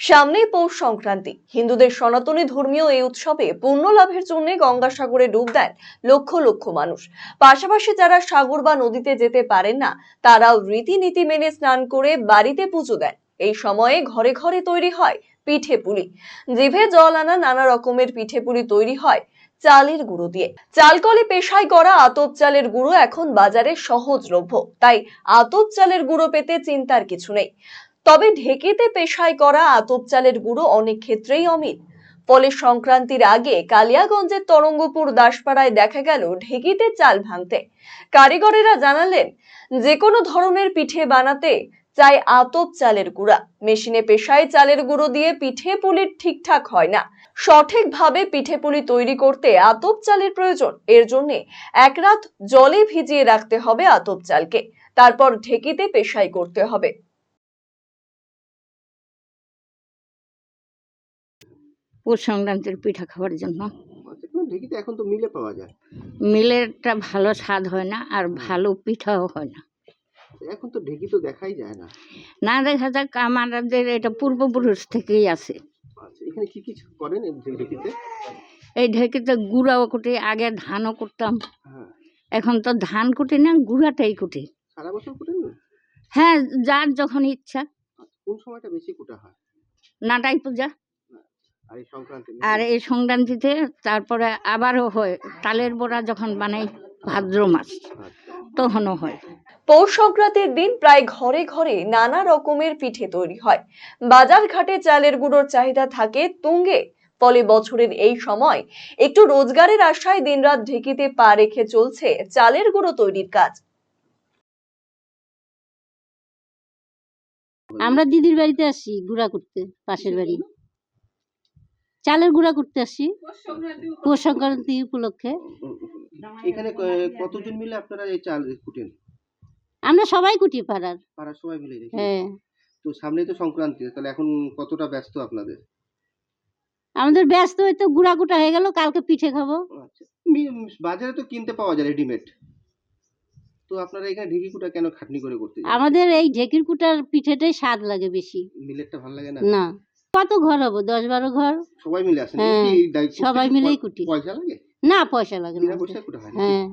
সামনেই পৌষ সংক্রান্তি। হিন্দুদের সনাতনী ধর্মীয় এই উৎসবে পুণ্য লাভের জন্য গঙ্গাসাগরে ডুব দেন লক্ষ লক্ষ মানুষ। পাশাপাশি যারা সাগর বা নদীতে যেতে পারেন না, তারাও রীতিনীতি মেনে স্নান করে বাড়িতে পুজো দেন। এই সময়ে ঘরে ঘরে তৈরি হয় পিঠে পুলি। জিভে জল আনা নানা রকমের পিঠে পুলি তৈরি হয় চালের গুঁড়ো দিয়ে। চালকলে পেশায় করা আতপ চালের গুঁড়ো এখন বাজারে সহজলভ্য। তাই আতপ চালের গুঁড়ো পেতে চিন্তার কিছু নেই। তবে ঢেকিতে পেশায় করা আতপ চালের গুঁড়ো অনেক ক্ষেত্রেই অমিত ফলে সংক্রান্তির আগে কালিয়াগঞ্জের তরঙ্গপুর দাসপাড়ায় দেখা গেল ঢেকিতে চাল ভাঙতে। কারিগরেরা জানালেন যে কোনো ধরনের পিঠে বানাতে চাই আতপ চালের গুঁড়া। মেশিনে পেশায় চালের গুঁড়ো দিয়ে পিঠে পুলির ঠিকঠাক হয় না। সঠিকভাবে পিঠে পুলি তৈরি করতে আতপ চালের প্রয়োজন। এর জন্য এক রাত জলে ভিজিয়ে রাখতে হবে আতপ চালকে। তারপর ঢেকিতে পেশাই করতে হবে। পৌষ সংক্রান্তির পিঠা খাওয়ার জন্য। আচ্ছা ঢেকিতে এখন তো মিলে পাওয়া যায়। মিলেরটা ভালো স্বাদ হয় না আর ভালো পিঠাও হয় না। এখন তো ঢেকি তো দেখাই যায় না। না দেখা যাক আমাদের এটা পূর্বপুরুষ থেকেই আছে। আচ্ছা এখানে কি কিছু করেন এই ঢেকিতে? এই ঢেকিতে গুঁড়াও কুটি আগে ধানও করতাম হ্যাঁ। এখন তো ধান কুটি না গুঁড়াটাই কুটি। সারা বছর হ্যাঁ যার যখন ইচ্ছা। আচ্ছা, কোন সময়টা বেশি কুটা হয়? নাটাই পূজা। আর এই সংক্রান্তি আর এই সংক্রান্তিতে তারপরে আবারও হয়। তালের বড়া যখন বানাই ভাদ্র মাস তখনও হয়। পৌষ সংক্রান্তির দিন প্রায় ঘরে ঘরে নানা রকমের পিঠে তৈরি হয়। বাজার ঘাটে চালের গুঁড়োর চাহিদা থাকে তুঙ্গে। ফলে বছরের এই সময় একটু রোজগারের আশায় দিনরাত ঢেকিতে পা রেখে চলছে চালের গুঁড়ো তৈরির কাজ। আমরা দিদির বাড়িতে আসি গুড়া করতে পাশের বাড়ি। চালের গুঁড়া করতে আসি। পৌষ সংক্রান্তি উপলক্ষে। এখানে কতজন মিলে আপনারা এই চাল কুটেন? আমরা সবাই কুটি পাড়ার। পাড়ার সবাই মিলে হ্যাঁ। তো সামনেই তো সংক্রান্তি তাহলে এখন কতটা ব্যস্ত আপনাদের? আমাদের ব্যস্ত হয়তো গুড়া কুটা হয়ে গেল কালকে পিঠে খাব। আচ্ছা। মি- বাজারে তো কিনতে পাওয়া যায় রেডিমেড। তো আপনারা এখানে ঢেকি কুটা কেন খাটনি করে করতে আমাদের এই ঢেকির কুটার পিঠেটাই স্বাদ লাগে বেশি। মিলেরটা ভালো লাগে না? না। কত ঘর হব? দশ বারো ঘর? সবাই মিলে আসেন হ্যাঁ, সবাই মিলেই কুটি। পয়সা লাগে? না পয়সা লাগে না? হ্যাঁ।